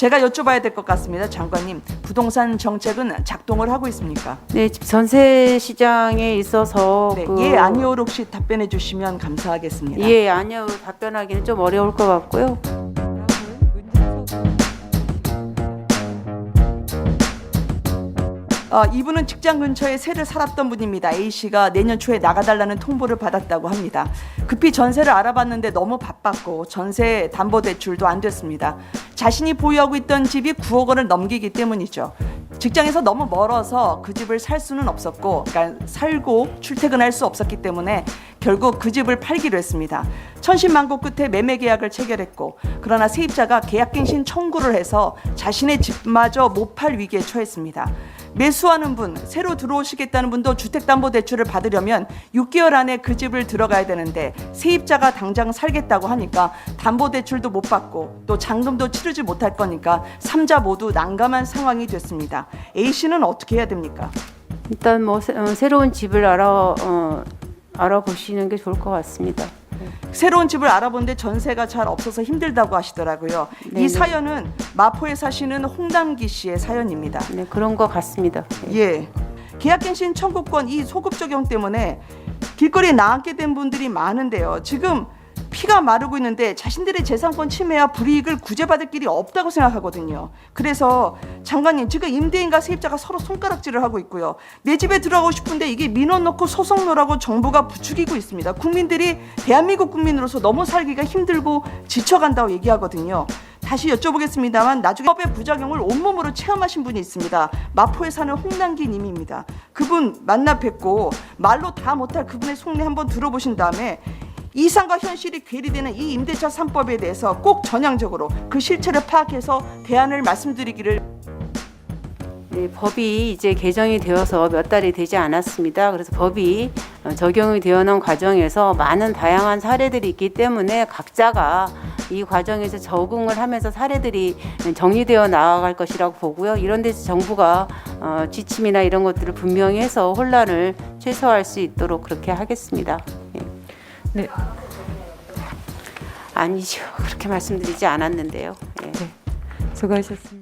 제가 여쭤봐야 될 것 같습니다. 장관님, 부동산 정책은 작동을 하고 있습니까? 네, 집 전세 시장에 있어서 네, 그 예, 아니오로 혹시 답변해 주시면 감사하겠습니다. 예, 아니요. 답변하기는 좀 어려울 것 같고요. 어, 이분은 직장 근처에 새를 살았던 분입니다. A 씨가 내년 초에 나가달라는 통보를 받았다고 합니다. 급히 전세를 알아봤는데 너무 바빴고 전세 담보 대출도 안 됐습니다. 자신이 보유하고 있던 집이 9억 원을 넘기기 때문이죠. 직장에서 너무 멀어서 그 집을 살 수는 없었고, 그러니까 살고 출퇴근할 수 없었기 때문에 결국 그 집을 팔기로 했습니다. 천신만고 끝에 매매 계약을 체결했고, 그러나 세입자가 계약갱신 청구를 해서 자신의 집마저 못 팔 위기에 처했습니다. 매수하는 분, 새로 들어오시겠다는 분도 주택담보대출을 받으려면 6개월 안에 그 집을 들어가야 되는데 세입자가 당장 살겠다고 하니까 담보대출도 못 받고 또 잔금도 치르지 못할 거니까 삼자 모두 난감한 상황이 됐습니다. A 씨는 어떻게 해야 됩니까? 일단 뭐 새, 어, 새로운 집을 알아 어, 알아보시는 게 좋을 것 같습니다. 새로운 집을 알아보는데 전세가 잘 없어서 힘들다고 하시더라고요. 네네. 이 사연은 마포에 사시는 홍담기 씨의 사연입니다. 네, 그런 것 같습니다. 예. 예. 계약갱신 청구권 이 소급 적용 때문에 길거리에 나앉게 된 분들이 많은데요. 지금 피가 마르고 있는데 자신들의 재산권 침해와 불이익을 구제받을 길이 없다고 생각하거든요. 그래서 장관님 지금 임대인과 세입자가 서로 손가락질을 하고 있고요. 내 집에 들어가고 싶은데 이게 민원 넣고 소송 넣으라고 정부가 부추기고 있습니다. 국민들이 대한민국 국민으로서 너무 살기가 힘들고 지쳐간다고 얘기하거든요. 다시 여쭤보겠습니다만 나중에 법의 부작용을 온몸으로 체험하신 분이 있습니다. 마포에 사는 홍남기 님입니다. 그분 만나 뵙고 말로 다 못할 그분의 속내 한번 들어보신 다음에 이상과 현실이 괴리되는 이 임대차 3법에 대해서 꼭 전향적으로 그 실체를 파악해서 대안을 말씀드리기를 네, 법이 이제 개정이 되어서 몇 달이 되지 않았습니다. 그래서 법이 어, 적용이 되어는 과정에서 많은 다양한 사례들이 있기 때문에 각자가 이 과정에서 적응을 하면서 사례들이 정리되어 나아갈 것이라고 보고요. 이런 데서 정부가 어, 지침이나 이런 것들을 분명히 해서 혼란을 최소화할 수 있도록 그렇게 하겠습니다. 예. 네. 아니죠. 그렇게 말씀드리지 않았는데요. 예. 수고하셨습니다.